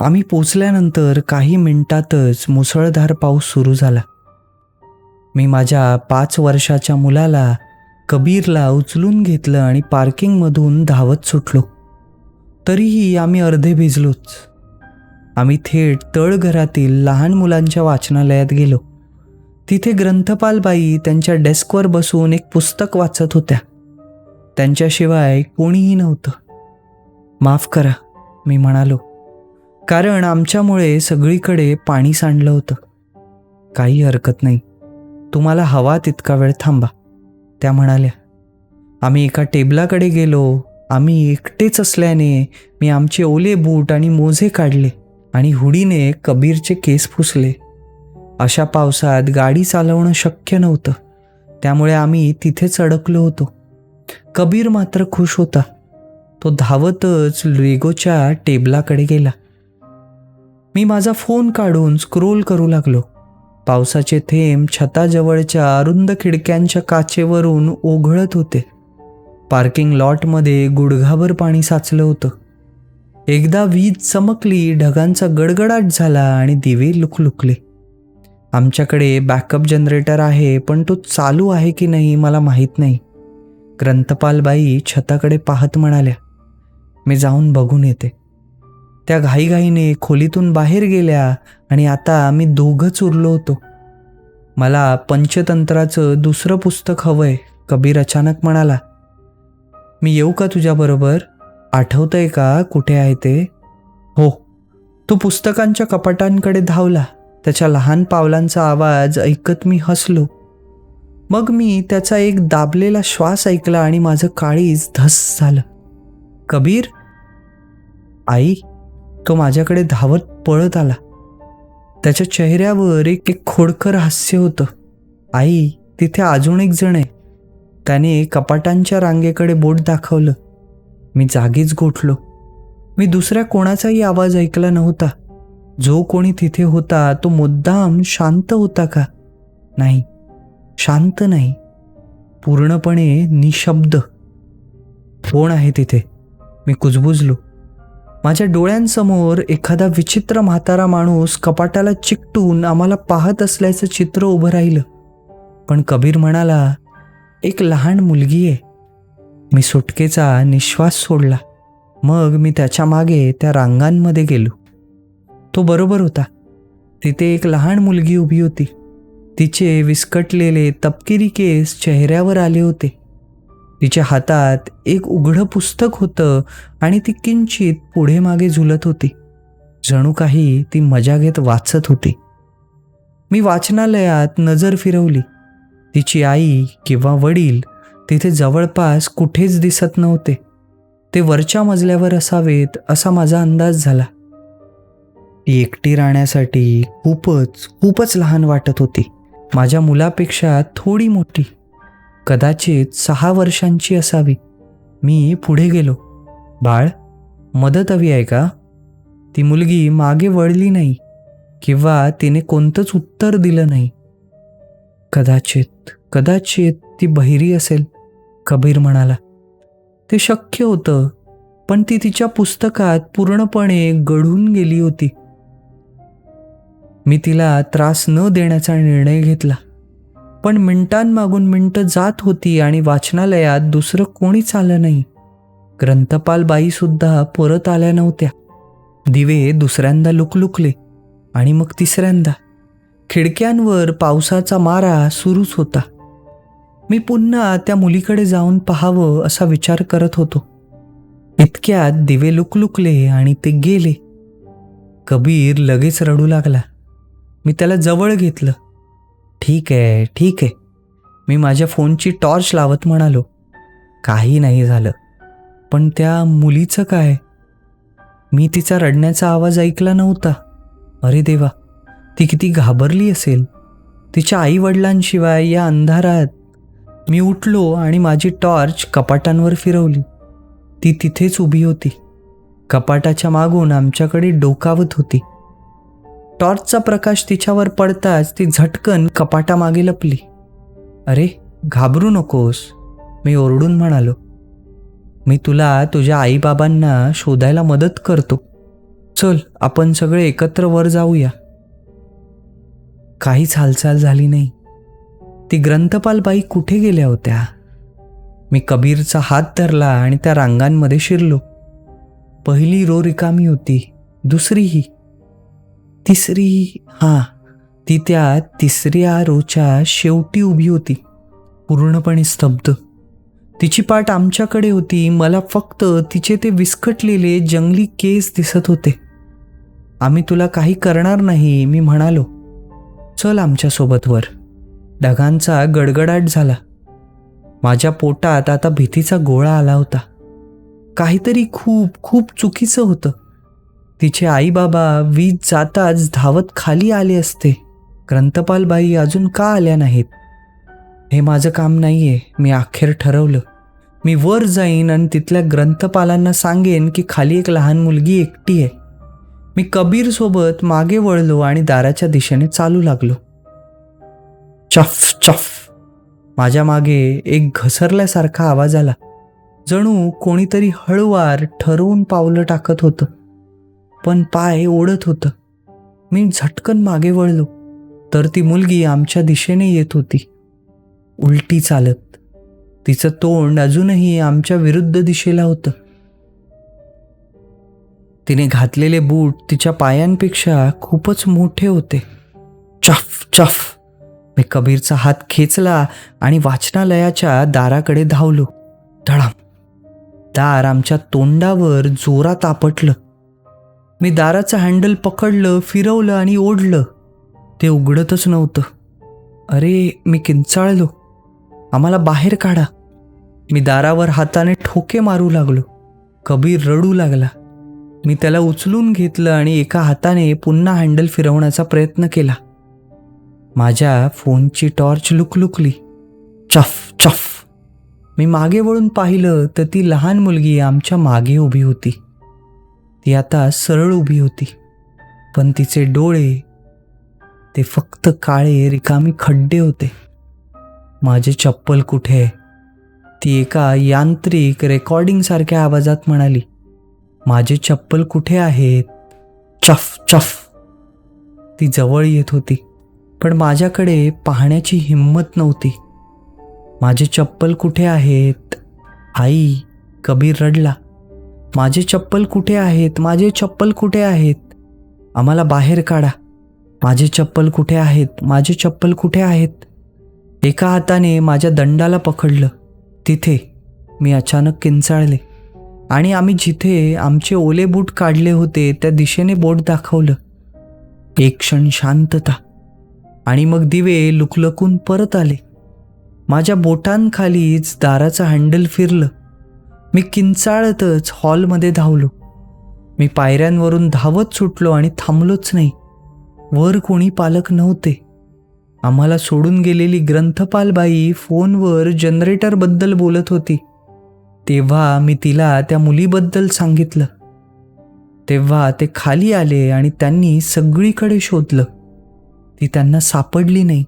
आम्ही पोचल्यानंतर काही मिनिटातच मुसळधार पाऊस सुरू झाला. मी माझ्या पाच वर्षाच्या मुलाला कबीरला उचलून घेतलं आणि पार्किंगमधून धावत सुटलो. तरीही आम्ही अर्धे भिजलोच. आम्ही थेट तळघरातील लहान मुलांच्या वाचनालयात गेलो. तिथे ग्रंथपालबाई त्यांच्या डेस्कवर बसून एक पुस्तक वाचत होत्या. त्यांच्याशिवाय कोणीही नव्हतं. माफ करा मी म्हणालो. कारण आमच्यामुळे सगळीकडे पाणी सांडलं होतं. काही हरकत नाही. तुम्हाला हवा तितका वेळ थांबा. त्या म्हणाल्या आम्ही एका टेबलाकडे गेलो. आम्ही एकटेच असल्याने मी आमचे ओले बूट आणि मोजे काढले आणि हुडीने कबीरचे केस पुसले. अशा पावसात गाडी चालवणं शक्य नव्हतं. त्यामुळे आम्ही तिथेच अडकलो होतो. कबीर मात्र खुश होता. तो धावतच लेगोच्या टेबलाकडे गेला. मी माझा फोन काढून स्क्रोल करू लागलो. पावसाचे थेंब छताजवळच्या अरुंद खिडक्यांच्या काचेवरून ओघळत होते. पार्किंग लॉटमध्ये गुडघाभर पाणी साचलं होतं. एकदा वीज चमकली ढगांचा गडगडाट झाला आणि दिवे लुकलुकले. आमच्याकडे बॅकअप जनरेटर आहे पण तो चालू आहे की नाही मला माहीत नाही. ग्रंथपालबाई छताकडे पाहत म्हणाल्या मी जाऊन बघून येते. त्या घाईघाईने खोलीतून बाहेर गेल्या आणि आता आम्ही दोघंच उरलो होतो. मला पंचतंत्राचं दुसरं पुस्तक हवंय कबीर अचानक म्हणाला. मी येऊ का तुझ्याबरोबर? आठवतंय का कुठे आहे ते? हो. तो पुस्तकांच्या कपाटांकडे धावला. त्याच्या लहान पावलांचा आवाज ऐकत मी हसलो. मग मी त्याचा एक दाबलेला श्वास ऐकला आणि माझं काळीज धस झालं. कबीर? आई. तो माझ्याकडे धावत पळत आला. त्याच्या चेहऱ्यावर एक एक खोडकर हास्य होतं. आई तिथे अजून एक जण आहे. त्याने कपाटांच्या रांगेकडे बोट दाखवलं. मी जागीच गोठलो. मी दुसऱ्या कोणाचाही आवाज ऐकला नव्हता. जो कोणी तिथे होता तो मुद्दाम शांत होता का? नाही. शांत नाही. पूर्णपणे निशब्द. कोण आहे तिथे? मी कुजबुजलो. माझ्या डोळ्यांसमोर एखादा विचित्र म्हातारा माणूस कपाटाला चिकटून आम्हाला पाहत असल्याचं चित्र उभं राहिलं. पण कबीर म्हणाला एक लहान मुलगी आहे. मी सुटकेचा निश्वास सोडला. मग मी त्याच्यामागे त्या रांगांमध्ये गेलो. तो बरोबर होता. तिथे एक लहान मुलगी उभी होती. तिचे विस्कटलेले तपकिरी केस चेहऱ्यावर आले होते. तिच्या हातात एक उघडं पुस्तक होतं आणि ती किंचित पुढे मागे झुलत होती. जणू काही ती मजा घेत वाचत होती. मी वाचनालयात नजर फिरवली. तिची आई किंवा वडील तिथे जवळपास कुठेच दिसत नव्हते. ते वरच्या मजल्यावर असावेत असा माझा अंदाज झाला. ती एकटी राहण्यासाठी खूपच खूपच लहान वाटत होती. माझ्या मुलापेक्षा थोडी मोठी. कदाचित सहा वर्षांची असावी. मी पुढे गेलो. बाळ मदत हवी आहे का? ती मुलगी मागे वळली नाही किंवा तिने कोणतंच उत्तर दिलं नाही. कदाचित कदाचित ती बहिरी असेल कबीर म्हणाला. ते शक्य होतं पण ती तिच्या पुस्तकात पूर्णपणे गढून गेली होती. मी तिला त्रास न देण्याचा निर्णय घेतला. पण मिनिटांमागून मिनटं जात होती आणि वाचनालयात दुसरं कोणीच आलं नाही. ग्रंथपाल बाईसुद्धा परत आल्या नव्हत्या. दिवे दुसऱ्यांदा लुकलुकले आणि मग तिसऱ्यांदा. खिडक्यांवर पावसाचा मारा सुरूच होता. मी पुन्हा त्या मुलीकडे जाऊन पाहावं असा विचार करत होतो. इतक्यात दिवे लुकलुकले आणि ते गेले. कबीर लगेच रडू लागला. मी त्याला जवळ घेतलं. ठीक आहे ठीक आहे. मी माझ्या फोनची टॉर्च लावत म्हणालो. काही नाही झालं. पण त्या मुलीचं काय? मी तिचा रडण्याचा आवाज ऐकला नव्हता. अरे देवा ती किती घाबरली असेल. तिच्या आई वडिलांशिवाय या अंधारात मी उठलो आणि माझी टॉर्च कपाटांवर फिरवली. ती तिथेच उभी होती. कपाटाच्या मागून आमच्याकडे डोकावत होती. टॉर्चचा प्रकाश तिच्यावर पडताच ती झटकन कपाटामागे लपली. अरे घाबरू नकोस. मी ओरडून म्हणालो. मी तुला तुझ्या आईबाबांना शोधायला मदत करतो. चल आपण सगळे एकत्र वर जाऊया. काहीच हालचाल झाली नाही. ती ग्रंथपाल बाई कुठे गेल्या होत्या? मी कबीरचा हात धरला आणि त्या रांगांमध्ये शिरलो. पहिली रो रिकामी होती दुसरीही. तिसरी हां ती त्या तिसऱ्या रोच्या शेवटी उभी होती. पूर्णपणे स्तब्ध. तिची पाठ आमच्याकडे होती. मला फक्त तिचे ते विस्कटलेले जंगली केस दिसत होते. आम्ही तुला काही करणार नाही मी म्हणालो. चल आमच्यासोबत वर. ढगांचा गडगडाट झाला. माझ्या पोटात आता भीतीचा गोळा आला होता. काहीतरी खूप खूप चुकीचं होतं. तिचे आईबाबा वीज जाताच धावत खाली आले असते. ग्रंथपालबाई अजून का आल्या नाहीत? हे माझं काम नाही आहे मी अखेर ठरवलं. मी वर जाईन आणि तिथल्या ग्रंथपालांना सांगेन की खाली एक लहान मुलगी एकटी आहे. मी कबीरसोबत मागे वळलो आणि दाराच्या दिशेने चालू लागलो. चफ चफ. माझ्या मागे एक घसरल्यासारखा आवाज आला. जणू कोणीतरी हळुवार ठरवून पावलं टाकत होतं. पण पाय ओढत होतं. मी झटकन मागे वळलो तर ती मुलगी आमच्या दिशेने येत होती. उलटी चालत. तिचं तोंड अजूनही आमच्या विरुद्ध दिशेला होतं. तिने घातलेले बूट तिच्या पायांपेक्षा खूपच मोठे होते. चफ चफ. मी कबीरचा हात खेचला आणि वाचनालयाच्या दाराकडे धावलो. धडाम. दार आमच्या तोंडावर जोरात आपटलं. मी दाराचं हँडल पकडलं फिरवलं आणि ओढलं. ते उघडतच नव्हतं. अरे मी किंचाळलो. आम्हाला बाहेर काढा. मी दारावर हाताने ठोके मारू लागलो. कबीर रडू लागला. मी त्याला उचलून घेतलं आणि एका हाताने पुन्हा हँडल फिरवण्याचा प्रयत्न केला. माझ्या फोनची टॉर्च लुकलुकली. चफ चफ. मी मागे वळून पाहिलं तर ती लहान मुलगी आमच्या मागे उभी होती. ती आता सरळ उभी होती. पण तिचे डोळे ते फक्त काळे रिकामी खड्डे होते. माझे चप्पल कुठे आहे? ती एका यांत्रिक रेकॉर्डिंगसारख्या आवाजात म्हणाली माझे चप्पल कुठे आहेत? चफ चफ. ती जवळ येत होती पण माझ्याकडे पाहण्याची हिंमत नव्हती. माझे चप्पल कुठे आहेत? आई कबीर रडला. माझे चप्पल कुठे आहेत? माझे चप्पल कुठे आहेत? आम्हाला बाहेर काढा. माझे चप्पल कुठे आहेत? माझे चप्पल कुठे आहेत? एका हाताने माझ्या दंडाला पकडलं. तिथे मी अचानक किंचाळले. आणि आम्ही जिथे आमचे ओले बूट काढले होते त्या दिशेने बोट दाखवलं. एक क्षण शांतता. आणि मग दिवे लुकलकून परत आले. माझ्या बोटांखालीच दाराचं हँडल फिरलं. मी किंचाळतच हॉलमध्ये धावलो. मी पायऱ्यांवरून धावत सुटलो आणि थांबलोच नाही. वर कोणी पालक नव्हते. आम्हाला सोडून गेलेली ग्रंथपालबाई फोनवर जनरेटरबद्दल बोलत होती. तेव्हा मी तिला त्या मुलीबद्दल सांगितलं. तेव्हा ते खाली आले आणि त्यांनी सगळीकडे शोधलं. ती त्यांना सापडली नाही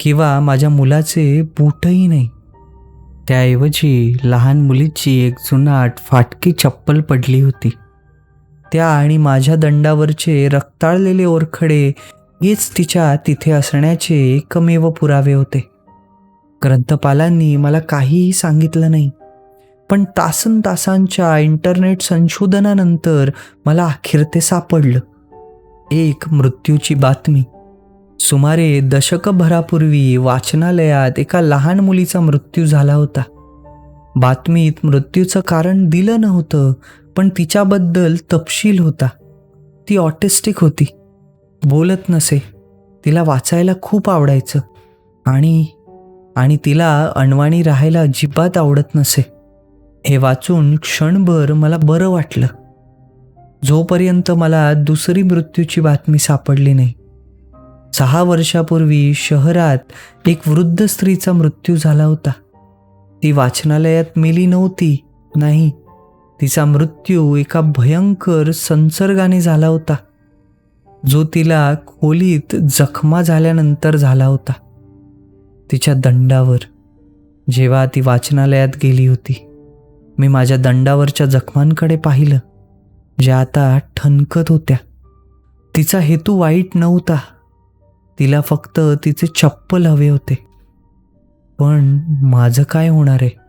किंवा माझ्या मुलाचे बूटही नाही. त्याऐवजी लहान मुलीची एक जुनाट फाटकी चप्पल पडली होती. त्या आणि माझ्या दंडावरचे रक्ताळलेले ओरखडे हेच तिच्या तिथे असण्याचे एकमेव पुरावे होते. ग्रंथपालांनी मला काहीही सांगितलं नाही पण तासन तासांच्या इंटरनेट संशोधनानंतर मला अखेर ते सापडलं. एक मृत्यूची बातमी. सुमारे दशकभरापूर्वी वाचनालयात एका लहान मुलीचा मृत्यू झाला होता. बातमीत मृत्यूचं कारण दिलं नव्हतं पण तिच्याबद्दल तपशील होता. ती ऑटिस्टिक होती. बोलत नसे. तिला वाचायला खूप आवडायचं. आणि आणि तिला अणवाणी राहायला अजिबात आवडत नसे. हे वाचून क्षणभर मला बरं वाटलं. जोपर्यंत मला दुसरी मृत्यूची बातमी सापडली नाही सहा वर्षापूर्वी शहरात एक वृद्ध स्त्रीचा मृत्यू झाला होता. ती वाचनालयात मेली नव्हती नाही. तिचा मृत्यू एका भयंकर संसर्गाने झाला होता. जो तिला खोलीत जखमा झाल्यानंतर झाला होता. तिच्या दंडावर जेव्हा ती वाचनालयात गेली होती मी माझ्या दंडावरच्या जखमांकडे पाहिलं ज्या आता ठणकत होत्या. तिचा हेतू वाईट नव्हता. तिला फक्त तिचे चप्पल हवे होते. पण माझं काय होणार आहे?